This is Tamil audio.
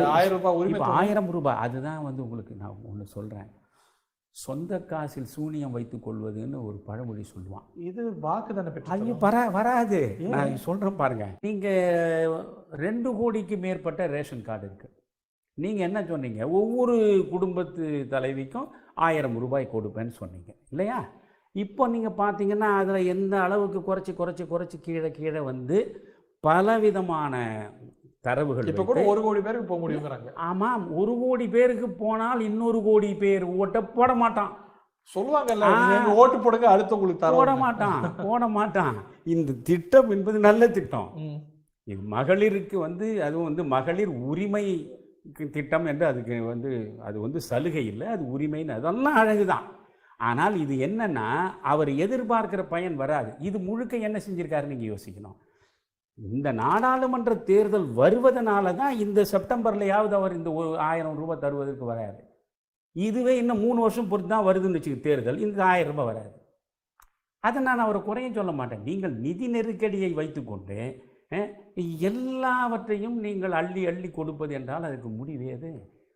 ஆயிரம் ரூபாய் உரிமை ஆயிரம் ரூபாய் அதுதான் வந்து உங்களுக்கு நான் ஒன்று சொல்கிறேன் சொந்த காசில் சூனியம் வைத்துக் கொள்வதுன்னு ஒரு பழமொழி சொல்லுவான். இது வாக்கு தானே பெற்று வரா வராது. நான் சொல்கிறேன் பாருங்க. நீங்கள் ரெண்டு கோடிக்கு மேற்பட்ட ரேஷன் கார்டு இருக்கு. நீங்கள் என்ன சொன்னீங்க? ஒவ்வொரு குடும்பத்து தலைவிக்கும் ஆயிரம் ரூபாய் கொடுப்பேன்னு சொன்னீங்க. இல்லையா? இப்போ நீங்கள் பார்த்தீங்கன்னா அதில் எந்த அளவுக்கு குறைச்சி குறைச்சி குறைச்சி கீழே கீழே வந்து பலவிதமான தரவுகள் இப்ப கூட ஒரு கோடி பேருக்கு போக முடியுங்கிறாங்க. ஆமாம் ஒரு கோடி பேருக்கு போனால் இன்னொரு கோடி பேர் ஓட்ட போட மாட்டான். சொல்லுவாங்கல்ல ஓட்டு போடுங்க அடுத்து உங்களுக்கு போட மாட்டான் போட மாட்டான். இந்த திட்டம் என்பது நல்ல திட்டம். மகளிருக்கு வந்து அதுவும் வந்து மகளிர் உரிமை திட்டம் என்று அதுக்கு வந்து அது வந்து சலுகை இல்லை அது உரிமைன்னு அதெல்லாம் அழகுதான். ஆனால் இது என்னன்னா அவர் எதிர்பார்க்கிற பயன் வராது. இது முழுக்க என்ன செஞ்சிருக்காரு நீங்கள் யோசிக்கணும். இந்த நாடாளுமன்ற தேர்தல் வருவதனால தான் இந்த செப்டம்பர்லையாவது அவர் இந்த ஒரு ஆயிரம் ரூபாய் தருவதற்கு வராது இதுவே இன்னும் மூணு வருஷம் பொறுத்து தான் வருதுன்னு வச்சுக்க தேர்தல் இந்த ஆயிரம் ரூபாய் வராது. அதை நான் அவரை குறையும் சொல்ல மாட்டேன். நீங்கள் நிதி நெருக்கடியை வைத்துக்கொண்டு எல்லாவற்றையும் நீங்கள் அள்ளி அள்ளி கொடுப்பது என்றால் அதுக்கு முடிவேது